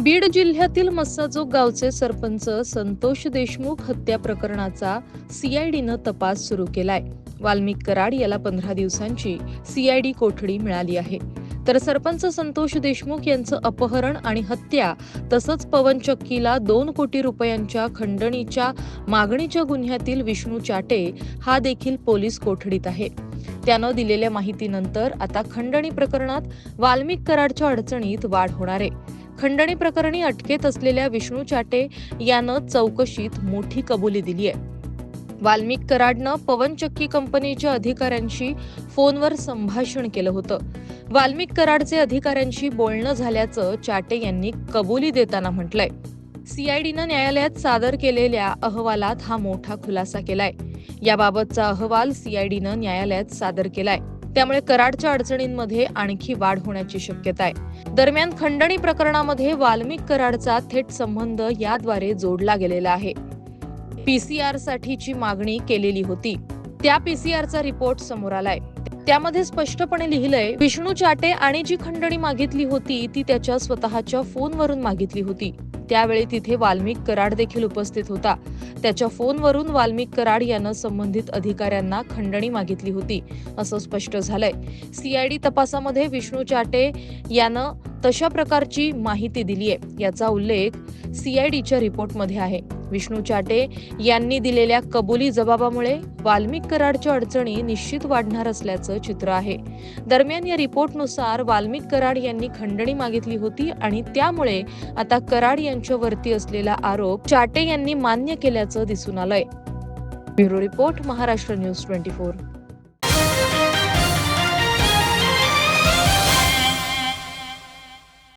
बीड जिल्ह्यातील मस्साजोग गावचे सरपंच संतोष देशमुख हत्या प्रकरणाचा सीआयडीनं तपास सुरू केलाय. वाल्मिक कराड याला पंधरा दिवसांची सीआयडी कोठडी मिळाली आहे. तर सरपंच संतोष देशमुख यांचं अपहरण आणि हत्या तसंच पवन चक्कीला दोन कोटी रुपयांच्या खंडणीच्या मागणीच्या गुन्ह्यातील विष्णू चाटे हा देखील पोलीस कोठडीत आहे. त्यानं दिलेल्या माहितीनंतर आता खंडणी प्रकरणात वाल्मिक कराडच्या अडचणीत वाढ होणार आहे. खंडणी प्रकरणी अटकेत असलेल्या विष्णू चाटे यानं चौकशीत मोठी कबुली दिली आहे. वाल्मिक कराडनं पवनचक्की कंपनीच्या अधिकाऱ्यांशी फोनवर संभाषण केलं होतं. वाल्मिक कराडचे अधिकाऱ्यांशी बोलणं झाल्याचं चाटे यांनी कबुली देताना म्हटलंय. सीआयडीनं न्यायालयात सादर केलेल्या अहवालात हा मोठा खुलासा केलाय. याबाबतचा अहवाल सीआयडीनं न्यायालयात सादर केलाय. त्यामुळे कराडच्या अडचणींमध्ये आणखी वाढ होण्याची शक्यता आहे. दरम्यान खंडणी प्रकरणामध्ये वाल्मिक कराडचा थेट संबंध याद्वारे जोडला गेलेला आहे. पीसीआर साठीची मागणी केलेली होती. त्या पीसीआरचा रिपोर्ट समोर आलाय. त्यामध्ये स्पष्टपणे लिहिलंय विष्णू चाटे आणि जी खंडणी मागितली होती ती त्याच्या स्वतःच्या फोनवरून मागितली होती. त्यावेळी तिथे वाल्मिक कराड देखील उपस्थित होता. त्याच्या फोनवरून वाल्मिक कराड यानं संबंधित अधिकाऱ्यांना खंडणी मागितली होती. असं स्पष्ट झालंय. सीआयडी तपासामध्ये विष्णू चाटे यानं तशा प्रकारची माहिती दिली आहे याचा उल्लेख सीआयडीच्या रिपोर्टमध्ये आहे. विष्णू चाटे यांनी दिलेल्या कबुली जबाबामुळे वाल्मिक कराडच्या अडचणी निश्चित वाढणार असल्याचं चित्र आहे. दरम्यान या रिपोर्टनुसार वाल्मिक कराड यांनी खंडणी मागितली होती आणि त्यामुळे आता कराड यांच्यावरती असलेला आरोप चाटे यांनी मान्य केल्याचं दिसून आलंय. Bureau report Maharashtra news twenty four.